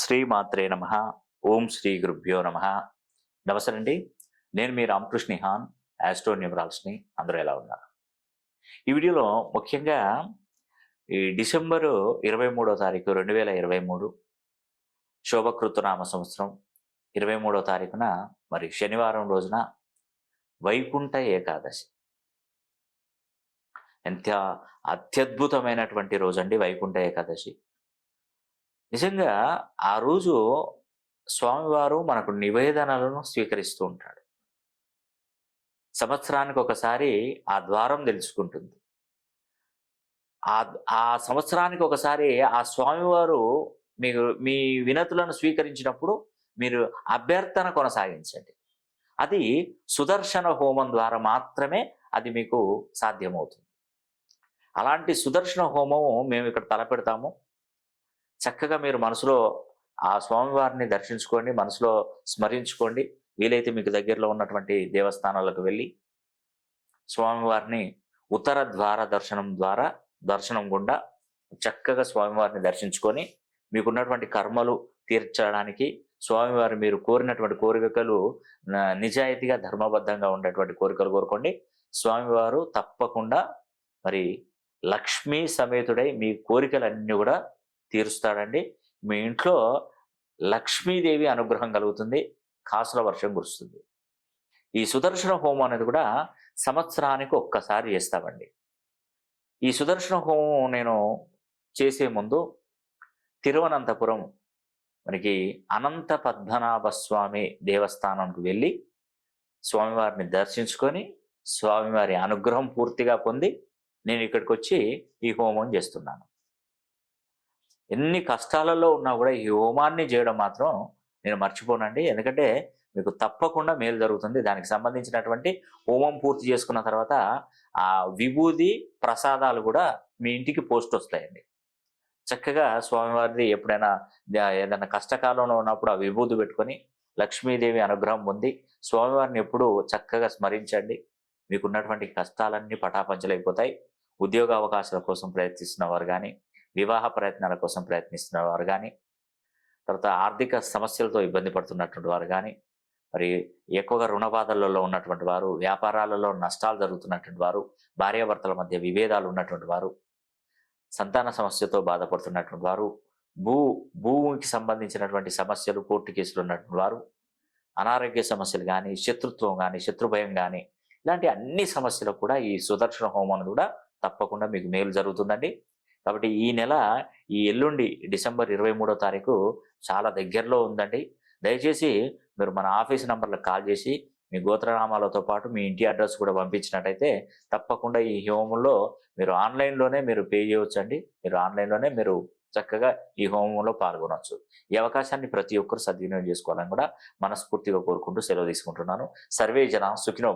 శ్రీమాత్రే నమ. ఓం శ్రీ గురుభ్యో నమ. నమస్తే అండి నేను మీ రామకృష్ణ హాన్ యాస్ట్రో న్యూమరాల్స్ని అందరూ ఎలా ఉన్నారు? ఈ వీడియోలో ముఖ్యంగా ఈ డిసెంబరు ఇరవై మూడో తారీఖు రెండు వేల ఇరవై మూడు శోభకృతనామ సంవత్సరం ఇరవై మూడో తారీఖున మరి శనివారం రోజున వైకుంఠ ఏకాదశి. ఎంత అత్యద్భుతమైనటువంటి రోజు అండి వైకుంఠ ఏకాదశి. నిజంగా ఆ రోజు స్వామివారు మనకు నివేదనలను స్వీకరిస్తూ ఉంటాడు. సంవత్సరానికి ఒకసారి ఆ ద్వారం తెలుసుకుంటుంది. ఆ ఆ సంవత్సరానికి ఒకసారి ఆ స్వామివారు మీకు మీ వినతులను స్వీకరించినప్పుడు మీరు అభ్యర్థన కొనసాగించండి. అది సుదర్శన హోమం ద్వారా మాత్రమే అది మీకు సాధ్యమవుతుంది. అలాంటి సుదర్శన హోమము మేము ఇక్కడ తలపెడతాము. చక్కగా మీరు మనసులో ఆ స్వామివారిని దర్శించుకోండి మనసులో స్మరించుకోండి. వీలైతే మీకు దగ్గరలో ఉన్నటువంటి దేవస్థానాలకు వెళ్ళి స్వామివారిని ఉత్తర ద్వార దర్శనం ద్వారా దర్శనం గుండా చక్కగా స్వామివారిని దర్శించుకొని మీకున్నటువంటి కర్మలు తీర్చడానికి స్వామివారు మీరు కోరినటువంటి కోరికలు న- నిజాయితీగా ధర్మబద్ధంగా ఉండేటువంటి కోరికలు కోరుకోండి. స్వామివారు తప్పకుండా మరి లక్ష్మీ సమేతుడై మీ కోరికలన్నీ కూడా తీరుస్తాడండి. మీ ఇంట్లో లక్ష్మీదేవి అనుగ్రహం కలుగుతుంది. కాసుల వర్షం కురుస్తుంది. ఈ సుదర్శన హోమం అనేది కూడా సంవత్సరానికి ఒక్కసారి చేస్తామండి. ఈ సుదర్శన హోమం నేను చేసే ముందు తిరువనంతపురం మనకి అనంత పద్మనాభ స్వామి దేవస్థానంకు వెళ్ళి స్వామివారిని దర్శించుకొని స్వామివారి అనుగ్రహం పూర్తిగా పొంది నేను ఇక్కడికి వచ్చి ఈ హోమం చేస్తున్నాను. ఎన్ని కష్టాలలో ఉన్నా కూడా ఈ హోమాన్ని చేయడం మాత్రం నేను మర్చిపోనండి. ఎందుకంటే మీకు తప్పకుండా మేలు జరుగుతుంది. దానికి సంబంధించినటువంటి హోమం పూర్తి చేసుకున్న తర్వాత ఆ విభూది ప్రసాదాలు కూడా మీ ఇంటికి పోస్ట్ వస్తాయండి. చక్కగా స్వామివారిది ఎప్పుడైనా ఏదైనా కష్టకాలంలో ఉన్నప్పుడు ఆ విభూది పెట్టుకొని లక్ష్మీదేవి అనుగ్రహం పొంది స్వామివారిని ఎప్పుడు చక్కగా స్మరించండి. మీకున్నటువంటి కష్టాలన్నీ పటాపంచలైపోతాయి. ఉద్యోగ అవకాశాల కోసం ప్రయత్నిస్తున్న వారు కానీ వివాహ ప్రయత్నాల కోసం ప్రయత్నిస్తున్న వారు కానీ తర్వాత ఆర్థిక సమస్యలతో ఇబ్బంది పడుతున్నటువంటి వారు కానీ మరి ఎక్కువగా రుణ బాధలలో ఉన్నటువంటి వారు వ్యాపారాలలో నష్టాలు జరుగుతున్నటువంటి వారు భార్యాభర్తల మధ్య విభేదాలు ఉన్నటువంటి వారు సంతాన సమస్యతో బాధపడుతున్నటువంటి వారు భూ భూమికి సంబంధించినటువంటి సమస్యలు కోర్టు కేసులు ఉన్నటువంటి వారు అనారోగ్య సమస్యలు కానీ శత్రుత్వం కానీ శత్రుభయం కానీ ఇలాంటి అన్ని సమస్యలకు కూడా ఈ సుదర్శన హోమం కూడా తప్పకుండా మీకు మేలు జరుగుతుందండి. కాబట్టి ఈ నెల ఈ ఎల్లుండి డిసెంబర్ ఇరవై మూడో తారీఖు చాలా దగ్గరలో ఉందండి. దయచేసి మీరు మన ఆఫీస్ నంబర్లకు కాల్ చేసి మీ గోత్రనామాలతో పాటు మీ ఇంటి అడ్రస్ కూడా పంపించినట్టయితే తప్పకుండా ఈ హోమంలో మీరు ఆన్లైన్లోనే మీరు పే చేయవచ్చండి. మీరు ఆన్లైన్లోనే మీరు చక్కగా ఈ హోమంలో పాల్గొనవచ్చు ఈ అవకాశాన్ని ప్రతి ఒక్కరు సద్వినియోగం చేసుకోవాలని కూడా మనస్ఫూర్తిగా కోరుకుంటూ సెలవు తీసుకుంటున్నాను. సర్వే జన సుఖినో